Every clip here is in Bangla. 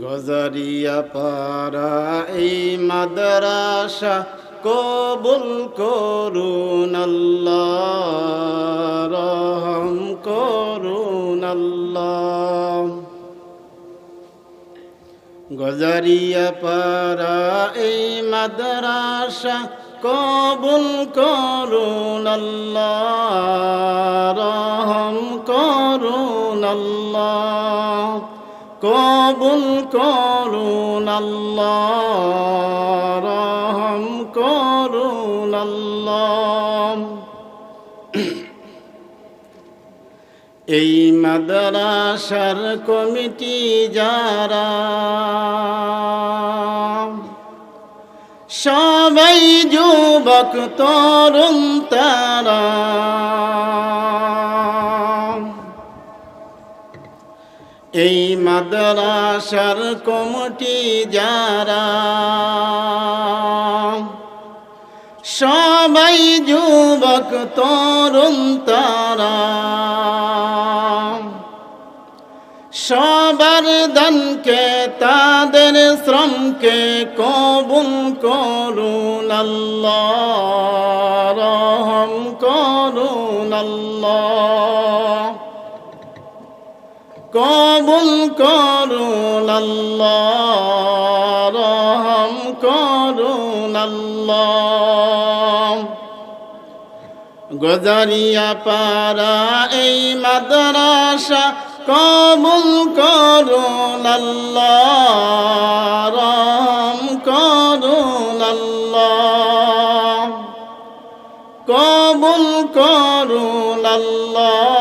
গজারিয়া পারা এই মাদ্রাসা কবুল করুন রহম করুন গজারিয়া পারা এই মাদ্রাসা কবুল করুন রহম করুন আল্লাহ। কবুল করুন রহম করুন এই মাদ্রাসার কমিটি যারা সবাই যুবক তরুণ তারা এই মাদ্রাসার কমিটি যারা সবাই যুবক তরুণ তারা সবার দানকে তাদের শ্রমকে কবুল করুন আল্লাহ, রহম করুন আল্লাহ। কবুল করুন আল্লাহ, রহম করুন আল্লাহ। গজারিয়া পারা এই মাদ্রাসা কবুল করুন আল্লাহ, রহম করুন আল্লাহ। কবুল করুন আল্লাহ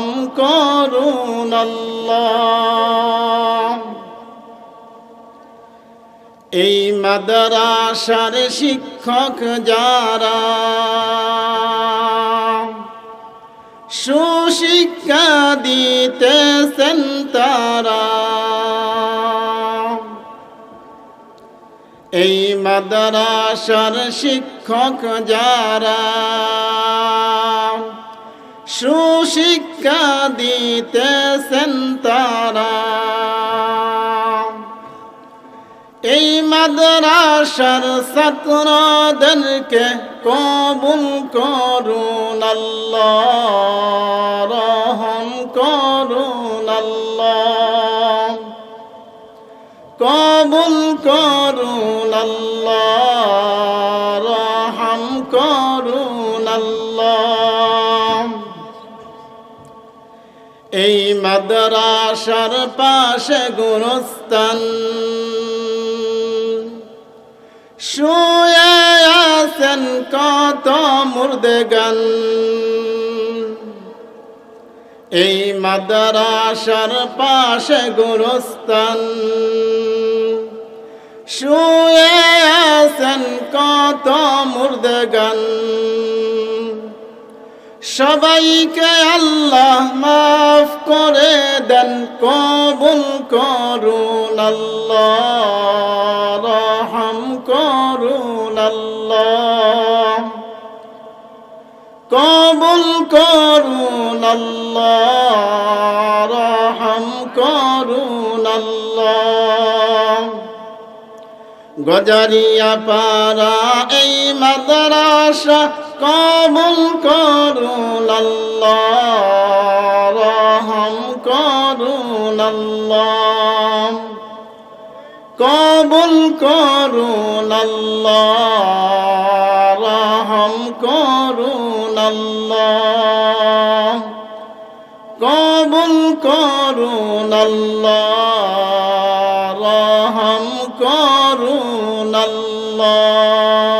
রহম করুন আল্লাহ। এই মাদ্রাসার শিক্ষক যারা সুশিক্ষা দিতেছেন তারা এই মাদ্রাসার শিক্ষক যারা সুশিক্ষা দিতেছেন তারা। এই মাদ্রাসার ছাত্রদেরকে কবুল করুন রহম করুন কবুল করুন আল্লাহ। এই মাদ্রাসার পাশে গুরস্তান শুয়ে আছেন কত মুর্দেগান। এই মাদ্রাসার পাশে গুরস্তান শুয়ে আছেন কত মুর্দেগান। সবাইকে আল্লাহ মাফ করে দেন, কবুল করুন আল্লাহ, রহম করুন আল্লাহ। কবুল করুন আল্লাহ, রহম করুন আল্লাহ। গজারিয়া পারা এই মাদ্রাসা কবুল করুন আল্লাহ রহম করুন আল্লাহ কবুল করুন আল্লাহ রহম করুন আল্লাহ কবুল করুন রহম করুন আল্লাহ